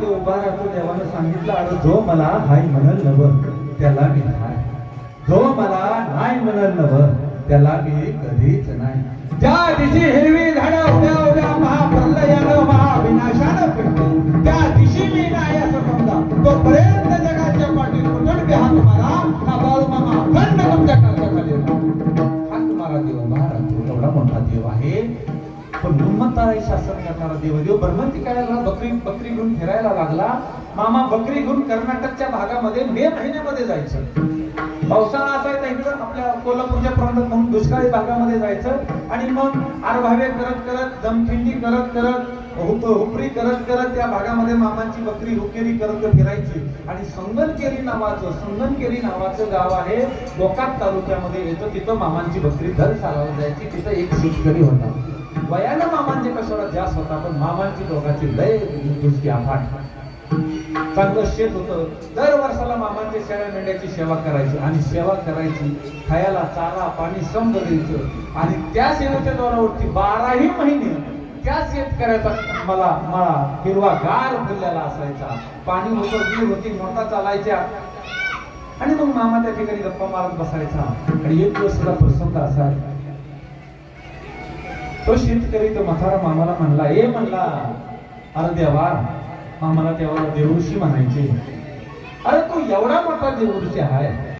तो उभा राहतो देवानं सांगितलं अरे जो मला हाय म्हणल नव त्याला मी हाय. जो मला नाही म्हणल नव त्याला मी कधीच नाही ज्या दिशी हिरवी झाडं उद्या उद्या महाप्रलयानं महाविनाशानं फिरतो त्या दिशी मी नाही असं समजा. तोपर्यंत जगाच्या पाठी कुठं बी हात मारा हा बाळू मामा अखंड तुमच्या काळजाखाली राहतो. हात मारा देव महाराज एवढा मोठा देव आहे. पण मन्मथराय शासन करणारा देवदेव देव ब्रह्मती काळाला बकरी बकरी घेऊन फिरायला लागला. मामा बकरी घेऊन कर्नाटकच्या भागामध्ये मे महिन्यामध्ये जायचं. पावसाळा असायचा इकडं आपल्या कोल्हापूरच्या प्रांतात म्हणून दुष्काळी भागामध्ये जायचं. आणि मग आरभावे करत करत दमखिंडी करत करत हुप हुपरी करत करत त्या भागामध्ये मामाची बकरी हुकेरी करत फिरायची. आणि संगनकेरी नावाचं संगनकेरी नावाचं गाव आहे गोकाक तालुक्यामध्ये. येतं तिथं मामांची बकरी दर चालवली जायची. तिथं एक शेतकरी होता. वयानं मामांचे कशाला जास्त होता? पण मामांची दोघांची लय दृष्टी अफाट चांगलं शेत होतं. दर वर्षाला मामांच्या शेळ्या मेंढ्याची सेवा करायची आणि सेवा करायची. खायला चारा पाणी समज द्यायचं आणि त्या सेवेच्या जोरावरती बाराही महिने त्या शेतकऱ्याचा मला मळा हिरवा गार फुललेला असायचा. पाणी होतं विहीर होती मोठा चालायच्या. आणि मग मामा त्या ठिकाणी गप्पा मारत बसायचा. आणि एक दिवस प्रसंग असायचा तो शेतकरी तो म्हातारा मामाला म्हणला ए म्हणला अरे देवा मामाला तेव्हा देवऋषी म्हणायचे. अरे तू एवढा मोठा देवऋषी आहे.